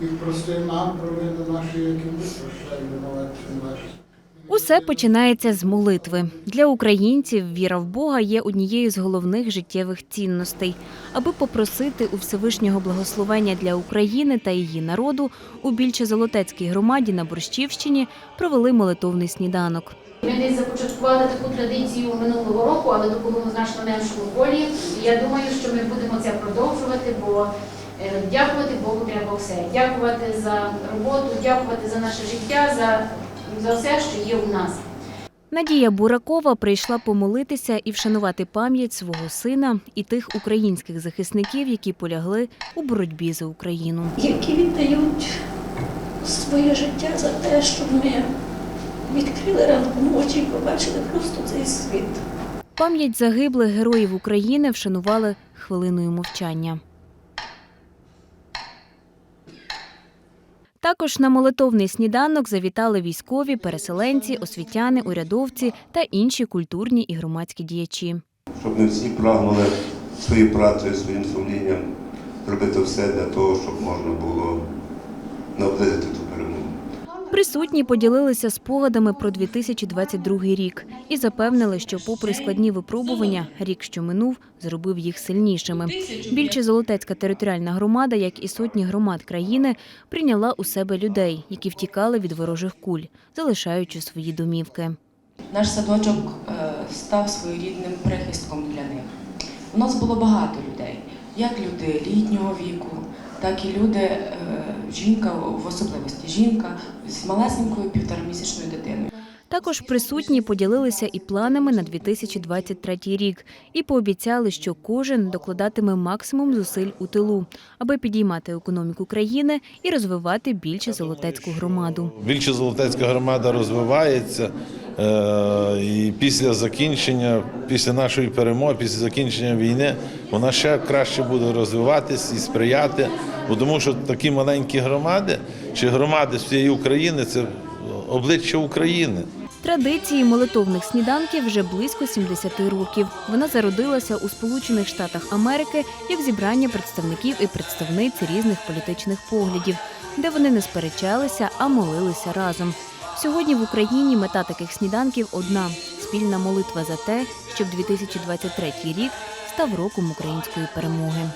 і прости нам провини наші, які ми прощаємо винуватцям нашим. Усе починається з молитви. Для українців віра в Бога є однією з головних життєвих цінностей. Аби попросити у Всевишнього благословення для України та її народу, у Більче-Золотецькій громаді на Борщівщині провели молитовний сніданок. Ми десь започаткували таку традицію минулого року, але допомогу значно меншому полі. Я думаю, що ми будемо це продовжувати, бо дякувати Богу треба все. Дякувати за роботу, дякувати за наше життя, за, за все, що є у нас. Надія Буракова прийшла помолитися і вшанувати пам'ять свого сина і тих українських захисників, які полягли у боротьбі за Україну. які віддають своє життя за те, щоб ми відкрили ранком очі і побачили просто цей світ. Пам'ять загиблих героїв України вшанували хвилиною мовчання. Також на молитовний сніданок завітали військові, переселенці, освітяни, урядовці та інші культурні і громадські діячі. щоб ми всі прагнули своєю працею, своїм сумлінням робити все для того, щоб можна було наблизити ту перемогу. Присутні поділилися спогадами про 2022 рік і запевнили, що, попри складні випробування, рік, що минув, зробив їх сильнішими. Більше Золотецька територіальна громада, як і сотні громад країни, прийняла у себе людей, які втікали від ворожих куль, залишаючи свої домівки. Наш садочок е, став своєрідним прихистком для них. У нас було багато людей, як люди літнього віку, так і люди, е, жінка в особливості жінка з малесенькою півторамісячною дитиною. Також присутні поділилися і планами на 2023 рік і пообіцяли, що кожен докладатиме максимум зусиль у тилу, аби підіймати економіку країни і розвивати більше золотецьку громаду. Більше Золотецька громада розвивається. е, І після закінчення, після нашої перемоги, після закінчення війни, вона ще краще буде розвиватись і сприяти. Бо тому що такі маленькі громади чи громади з всієї України це обличчя України. Традиції молитовних сніданків вже близько 70 років. Вона зародилася у Сполучених Штатах Америки як зібрання представників і представниць різних політичних поглядів, де вони не сперечалися, а молилися разом. Сьогодні в Україні мета таких сніданків одна спільна молитва за те, щоб 2023 рік став роком української перемоги.